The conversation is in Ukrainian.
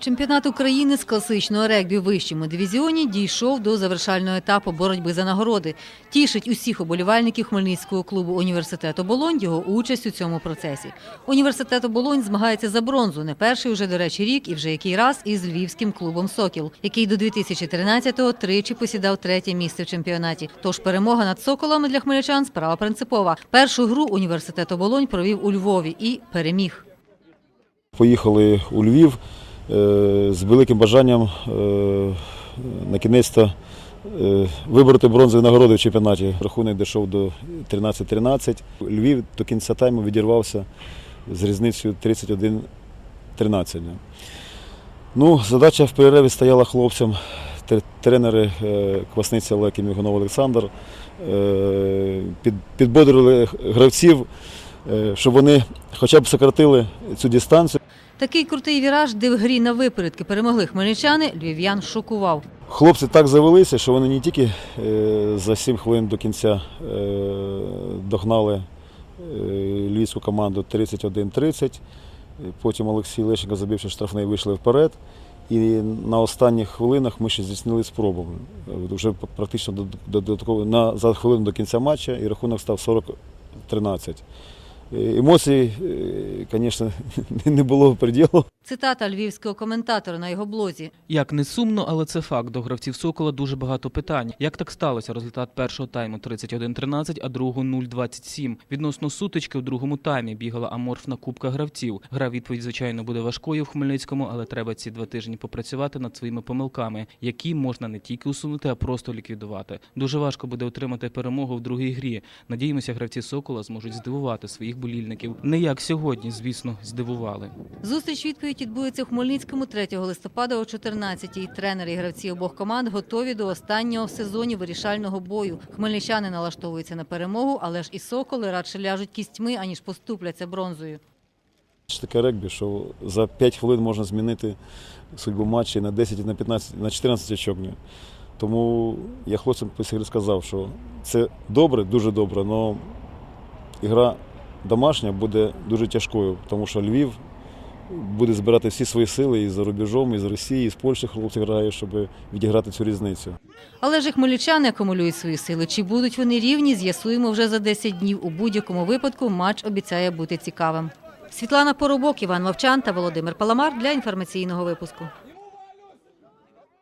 Чемпіонат України з класичного регбі в вищому дивізіоні дійшов до завершального етапу боротьби за нагороди. Тішить усіх оболівальників Хмельницького клубу університет Оболонь його участь у цьому процесі. Університет Оболонь змагається за бронзу не перший уже, до речі, рік і вже який раз із львівським клубом Сокіл, який до 2013-го тричі посідав третє місце в чемпіонаті. Тож перемога над Соколами для хмельничан справа принципова. Першу гру університет Оболонь провів у Львові і переміг. Поїхали у Львів з великим бажанням е, на кінець вибороти бронзові нагороди в чемпіонаті. Рахунок дійшов до 13-13. Львів до кінця тайму відірвався з різницею 31-13. Ну, задача в перерві стояла хлопцям. Тренери е, Квасниця Олег і Мігунов Олександр е, підбодрили гравців, е, щоб вони хоча б сократили цю дистанцію. Такий крутий віраж, де в грі на випередки перемогли хмельничани, львів'ян шокував. Хлопці так завелися, що вони не тільки е, за 7 хвилин до кінця е, догнали е, львівську команду 31-30. Потім Олексій Лещенко, забивши штрафний, вийшли вперед. І на останніх хвилинах ми ще здійснили спробу. Вже практично до- до- додатково на за хвилину до кінця матча і рахунок став 40-13. Емоцій, е, звісно, не було приділу. Цитата львівського коментатора на його блозі. Як не сумно, але це факт. До гравців Сокола дуже багато питань. Як так сталося? Результат першого тайму 31-13, а другого 0-27. Відносно сутички у другому таймі бігала аморфна кубка гравців. Гра відповідь, звичайно, буде важкою в Хмельницькому, але треба ці два тижні попрацювати над своїми помилками, які можна не тільки усунути, а просто ліквідувати. Дуже важко буде отримати перемогу в другій грі. Надіємося, гравці Сокола зможуть здивувати своїх болільників. Не як сьогодні, звісно, здивували. Зустріч відповідь відбудеться у Хмельницькому 3 листопада о 14-й. Тренери і гравці обох команд готові до останнього в сезоні вирішального бою. Хмельничани налаштовуються на перемогу, але ж і соколи радше ляжуть кістьми, аніж поступляться бронзою. Це таке регбі, що за 5 хвилин можна змінити судьбу матчі на 10, на 15, на 14 очок. Тому я хлопцям сказав, що це добре, дуже добре, але ігра домашня буде дуже тяжкою, тому що Львів буде збирати всі свої сили і за рубежом, і з Росії, і з Польщі хлопці грають, щоб відіграти цю різницю. Але ж хмельничани акумулюють свої сили. Чи будуть вони рівні, з'ясуємо вже за 10 днів. У будь-якому випадку матч обіцяє бути цікавим. Світлана Поробок, Іван Мовчан та Володимир Паламар для інформаційного випуску.